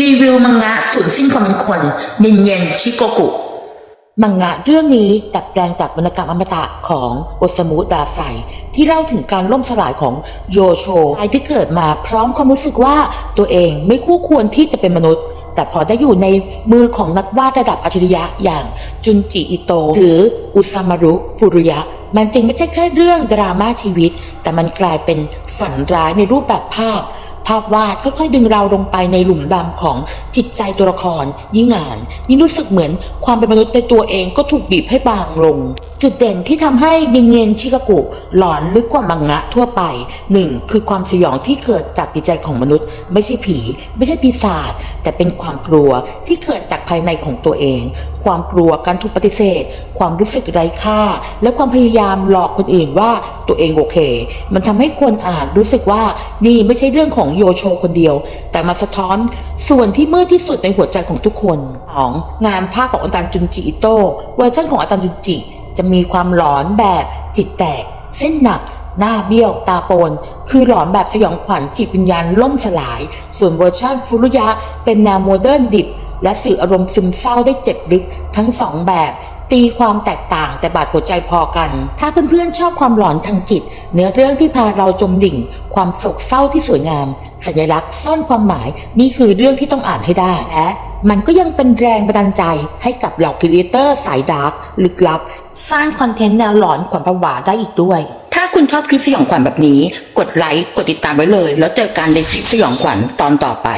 รีวิวมังงะสูญสิ้นความเป็นคนนินเย็นชิโกกุ มังงะเรื่องนี้ดัดแปลงจากวรรณกรรมอมตะของโอซามุดาไซที่เล่าถึงการล่มสลายของโยโชชายที่เกิดมาพร้อมความรู้สึกว่าตัวเองไม่คู่ควรที่จะเป็นมนุษย์ แต่พอได้อยู่ในมือของนักวาดระดับอัจฉริยะอย่างจุนจิอิโตหรืออุซามารุปุรุยะมันจึงไม่ใช่แค่เรื่องดราม่าชีวิต แต่มันกลายเป็นฝันร้ายในรูปแบบภาพ ภาพวาดค่อยๆดึงเราลงไปในหลุมดำของจิตใจตัวละคร ยิ่งอ่าน ยิ่งรู้สึกเหมือนความเป็นมนุษย์ในตัวเองก็ถูกบีบให้บางลง จุดเด่นที่ทำให้ยิงเยนชิกากุหลอนลึกกว่ามังงะทั่วไปหนึ่งคือความสยองที่เกิดจากจิตใจของมนุษย์ ไม่ใช่ผี ไม่ใช่ปีศาจแต่เป็นความกลัวที่เกิดจากภายในของตัวเอง ความกลัวการถูกปฏิเสธ ความรู้สึกไร้ค่า และความพยายามหลอกคนอื่นว่าตัวเองโอเค มันทำให้คนอ่านรู้สึกว่านี่ไม่ใช่เรื่องของโยโชคนเดียว แต่มาสะท้อนส่วนที่มืดที่สุดในหัวใจของทุกคนสองงานภาพของอาจารย์จุนจิอิโต้เวอร์ชันของอาจารย์จุนจิ จะมีความหลอนแบบจิตแตก เส้นหนักหน้าเบี้ยวตาโปน คือหลอนแบบสยองขวัญจิตวิญญาณล่มสลาย ส่วนเวอร์ชันฟุรุยะเป็นแนวโมเดิร์นดิบ และสื่ออารมณ์ซึมเศร้าได้เจ็บลึก ทั้งสองแบบตีความแตกต่างแต่บาดหัวใจพอกัน ถ้าเพื่อนๆชอบความหลอนทางจิต เนื้อเรื่องที่พาเราจมดิ่ง ความโศกเศร้าที่สวยงาม สัญลักษณ์ซ่อนความหมาย นี่คือเรื่องที่ต้องอ่านให้ได้และมันก็ยังเป็นแรงบันดาลใจให้กับเหล่าครีเอเตอร์สายดาร์กลึกลับ สร้างคอนเทนต์แนวหลอนขวัญผวาได้อีกด้วย ถ้าคุณชอบคลิปสยองขวัญแบบนี้ กดไลค์กดติดตามไว้เลย แล้วเจอกันในคลิปสยองขวัญตอนต่อไป